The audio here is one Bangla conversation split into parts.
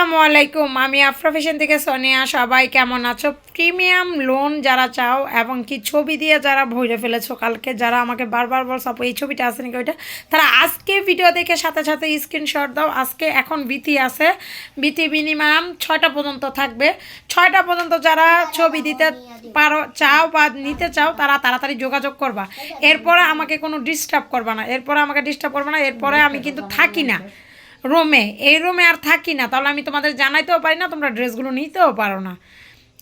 আসসালামু আলাইকুম, আমি আফরা ফ্যাশন থেকে সোনিয়া সবাই কেমন আছো? প্রিমিয়াম লোন যারা চাও এবং কি ছবি দিয়ে যারা ভরে ফেলেছো কালকে, যারা আমাকে বারবার বলছো, আপু, এই ছবিটা আছে নাকি ওইটা? তারা আজকে ভিডিও দেখে সাথে সাথে স্ক্রিনশট দাও। আজকে এখন বিতি আছে। বিতি মিনিমাম ছয়টা পর্যন্ত থাকবে। ছয়টা পর্যন্ত যারা ছবি দিতে পারো, চাও বা নিতে চাও, তারা তাড়াতাড়ি যোগাযোগ করবা। এরপরে আমাকে কোনো ডিস্টার্ব করবা না। এরপরে আমাকে ডিস্টার্ব করবা না। এরপরে আমি কিন্তু থাকি না। রুমে এই রুমে আর থাকি না। তাহলে আমি তোমাদের জানাইতেও পারি না তোমরা ড্রেসগুলো নিতেও পারো না।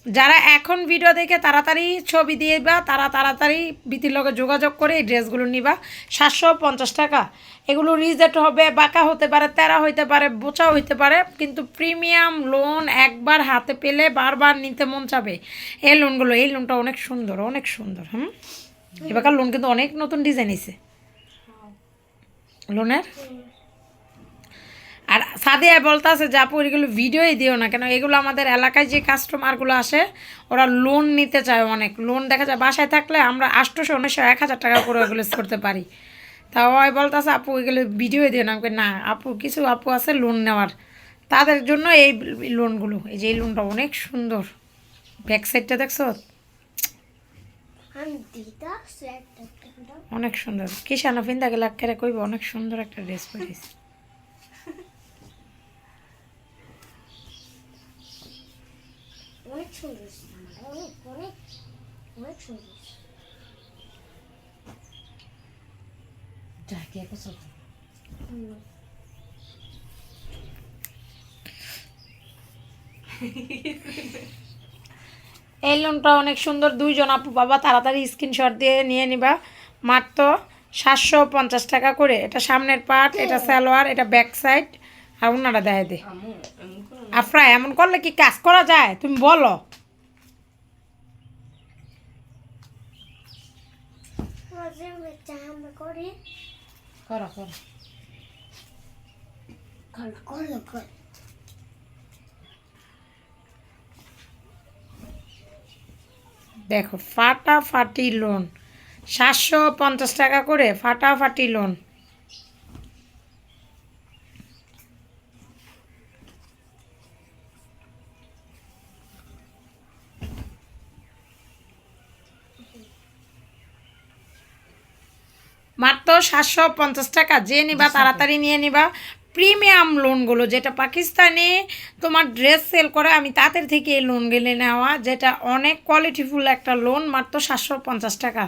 যারা এখন ভিডিও দেখে তাড়াতাড়ি ছবি দিয়ে বা তারা তাড়াতাড়ি বিতির লগে যোগাযোগ করে এই ড্রেসগুলো নিবা। সাতশো পঞ্চাশ টাকা। এগুলো রিজেক্ট হবে বাঁকা হতে পারে তেরা হইতে পারে বোচা হইতে পারে কিন্তু প্রিমিয়াম লোন একবার হাতে পেলে বারবার নিতে মন চাবে। এই লোনগুলো এই লোনটা অনেক সুন্দর অনেক সুন্দর হুম? এবারকার লোন কিন্তু অনেক নতুন ডিজাইন এসে লোনের? আর সাদিয়া বলতেছে যে আপু এগুলো ভিডিওই দিও না কেন? এগুলো আমাদের এলাকায় যে কাস্টমারগুলো আসে ওরা লোন নিতে চায় অনেক। লোন দেখা যায় বাসায় থাকলে আমরা আটশোশো উনিশশো এক হাজার টাকা করে এগুলো করতে পারি। তা ওই বলতেছে আপু এগুলো ভিডিওই দিও না। আমি না আপু কিছু আপু আছে লোন নেওয়ার। তাদের জন্য এই লোনগুলো এই যে এই লোনটা অনেক সুন্দর। ব্যাক সাইডটা দেখছ? অনেক সুন্দর। কিষানো ফিন্দা গেলে একেবারে কইব অনেক সুন্দর একটা ড্রেস পরেছে অনেক সুন্দর অনেক অনেক অনেক সুন্দর হুম। এই লোনটা অনেক সুন্দর। দুইজন আপু, বাবা, তাড়াতাড়ি স্ক্রিনশট দিয়ে নিয়ে নিবা। মাত্র সাতশো পঞ্চাশ টাকা করে। এটা সামনের পার্ট এটা সালোয়ার, এটা ব্যাক সাইড আর ওনারা দেয় দে। আফরা এমন করলে কি কাজ করা যায়? তুমি বলো। করি করো করো দেখো ফাটাফাটি লোন সাতশো পঞ্চাশ টাকা করে ফাটাফাটি লোন মাত্র সাতশো পঞ্চাশ টাকা। যে নিবা তাড়াতাড়ি নিয়ে নিবা। প্রিমিয়াম লোনগুলো যেটা পাকিস্তানে তোমার ড্রেস সেল করে আমি তাদের থেকে এই লোনগুলো নেওয়া যেটা অনেক কোয়ালিটিফুল একটা লোন মাত্র সাতশো পঞ্চাশ টাকা।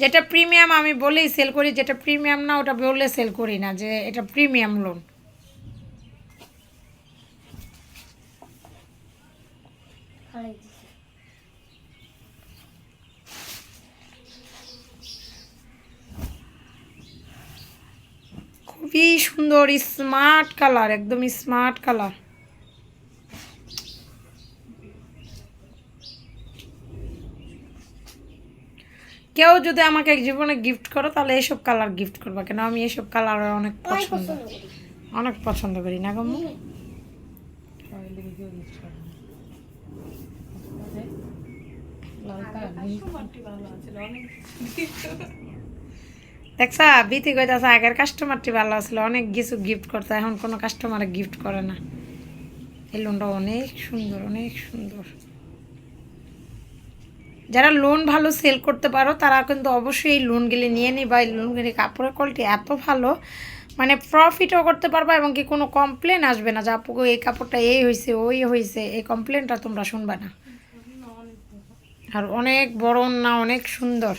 যেটা প্রিমিয়াম আমি বলেই সেল করি যেটা প্রিমিয়াম না ওটা বলে সেল করি না যে এটা প্রিমিয়াম লোন খুবই সুন্দর স্মার্ট কালার একদম স্মার্ট কালার কেউ যদি আমাকে এক জীবনে গিফট করো তাহলে এইসব কালার গিফট করবা কেন? আমি এইসব কালার অনেক অনেক পছন্দ পছন্দ করি। অনেক পছন্দ করি না গো হুম। দেখছা বিতি কইতাছে, আগের কাস্টমারটি ভালো আসলে অনেক কিছু গিফট করতে এখন কোনো কাস্টমারে গিফট করে না। এই লোনটা অনেক সুন্দর অনেক সুন্দর। যারা লোন ভালো সেল করতে পারো, তারা কিন্তু অবশ্যই এই লোনগুলি নিয়ে নিবা। এই লোনগুলি কাপড়ের কোয়ালিটি এত ভালো মানে প্রফিটও করতে পারবা এবং কি কোনো কমপ্লেন আসবে না যে, আপু এই কাপড়টা এই হয়েছে ওই হয়েছে এই কমপ্লেনটা তোমরা শুনবা না। আর অনেক বড় না, অনেক সুন্দর।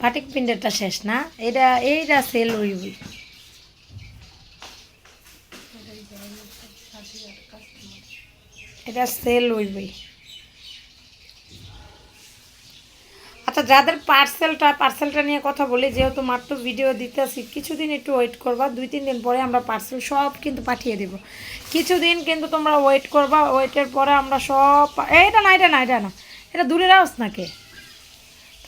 ফাটিক পিন্ডেরটা শেষ না? এটা এইটা সেল হইবই। এটা সেল হইবই। আচ্ছা যাদের পার্সেলটা পার্সেলটা নিয়ে কথা বলি, যেহেতু মাত্র ভিডিও দিতেছি, কিছুদিন একটু ওয়েট করবা, দুই, তিন দিন পরে আমরা পার্সেল সব কিন্তু পাঠিয়ে দেব। কিছুদিন কিন্তু তোমরা ওয়েট করবা ওয়েটের পরে আমরা সব এটা না এটা না এটা না। এটা দূরের আওস নাকি?